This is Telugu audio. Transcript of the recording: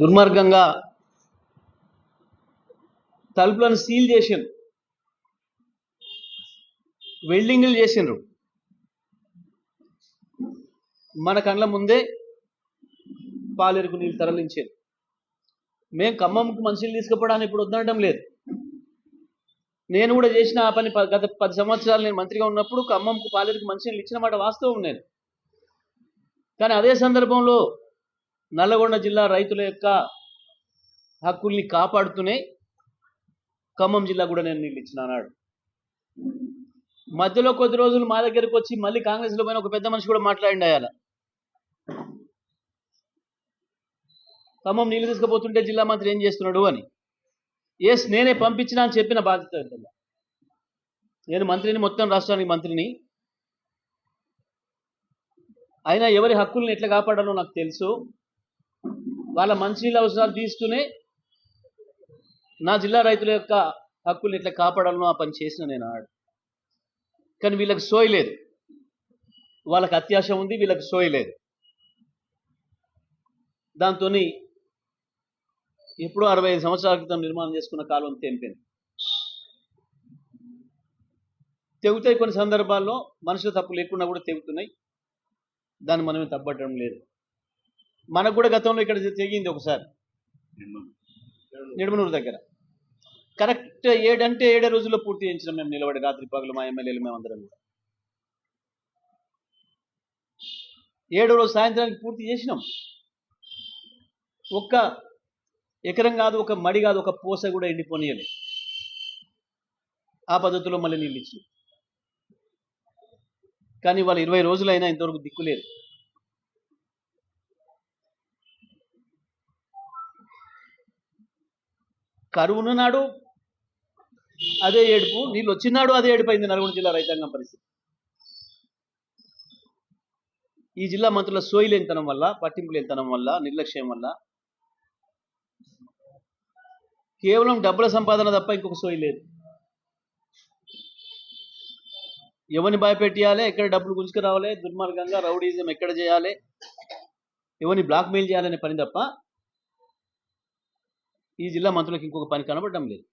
దుర్మార్గంగా తలుపులను సీల్ చేసిండ్రు. వెల్డింగ్లు చేసిండ్రు. మన కళ్ళ ముందే పాలేరుకు నీళ్ళు తరలించారు. మేము ఖమ్మంకు మనుషులు తీసుకుపోవడానికి ఇప్పుడు వద్దనడం లేదు. నేను కూడా చేసిన ఆ పని ప- గత పది సంవత్సరాలు నేను మంత్రిగా ఉన్నప్పుడు ఖమ్మంకు పాలేరుకు మనుషులు ఇచ్చిన మాట వాస్తవం నేను. కానీ అదే సందర్భంలో నల్లగొండ జిల్లా రైతుల యొక్క హక్కుల్ని కాపాడుతూనే ఖమ్మం జిల్లా కూడా నేను నీళ్ళు ఇచ్చిన అన్నాడు మధ్యలో కొద్ది రోజులు మా దగ్గరకు వచ్చి మళ్ళీ కాంగ్రెస్లో పోయిన ఒక పెద్ద మనిషి కూడా మాట్లాడి అయ్యాల. ఖమ్మం నీళ్ళు తీసుకుపోతుంటే జిల్లా మంత్రి ఏం చేస్తున్నాడు అని. ఎస్ నేనే పంపించిన అని చెప్పిన బాధ్యత నేను మంత్రిని మొత్తం రాష్ట్రానికి మంత్రిని. అయినా ఎవరి హక్కుల్ని ఎట్లా కాపాడాలో నాకు తెలుసు. వాళ్ళ మంచినీళ్ళ అవసరాలు తీసుకునే నా జిల్లా రైతుల యొక్క హక్కుల్ని ఇట్లా కాపాడాలో ఆ పని చేసిన నేను ఆడు. కానీ వీళ్ళకి సోయలేదు వాళ్ళకి అత్యాశ ఉంది వీళ్ళకి సోయలేదు దాంతో ఎప్పుడో అరవై ఐదు సంవత్సరాల క్రితం నిర్మాణం చేసుకున్న కాలం తెంపింది తెగుతాయి కొన్ని సందర్భాల్లో మనుషుల తప్పు లేకుండా కూడా తెగుతున్నాయి. దాన్ని మనమే తప్పట్టడం లేదు. మనకు కూడా గతంలో ఇక్కడ తెగింది ఒకసారి. నిడుమనూరు దగ్గర. కరెక్ట్ ఏడంటే ఏడే రోజుల్లో పూర్తి చేయించినాం మేము నిలబడి రాత్రి పగలు మా ఎమ్మెల్యేలు మేమందరం కూడా. ఏడో రోజు సాయంత్రానికి పూర్తి చేసినాం. ఒక్క ఎకరం కాదు ఒక మడి కాదు ఒక పూస కూడా ఎండిపోనీయలేదు ఆ పద్ధతిలో మళ్ళీ నీళ్ళు ఇచ్చి కానీ వాళ్ళు ఇరవై రోజులైనా ఇంతవరకు దిక్కులేదు. కరువును నాడు అదే ఏడుపు నీళ్ళు వచ్చినాడు అదే ఏడిపోయింది నల్గొండ జిల్లా రైతాంగం పరిస్థితి. ఈ జిల్లా మంత్రుల సోయిలేనితనం వల్ల పట్టింపు లేనితనం వల్ల నిర్లక్ష్యం వల్ల కేవలం డబ్బుల సంపాదన తప్ప ఇంకొక సోయి లేదు. ఎవరిని భయపెట్టియాలి ఎక్కడ డబ్బులు గుంజుకురావాలి దుర్మార్గంగా రౌడీజం ఎక్కడ చేయాలి ఎవరిని బ్లాక్మెయిల్ చేయాలనే పని తప్ప ఈ జిల్లా మంత్రులకు ఇంకొక పని కనబడడం లేదు.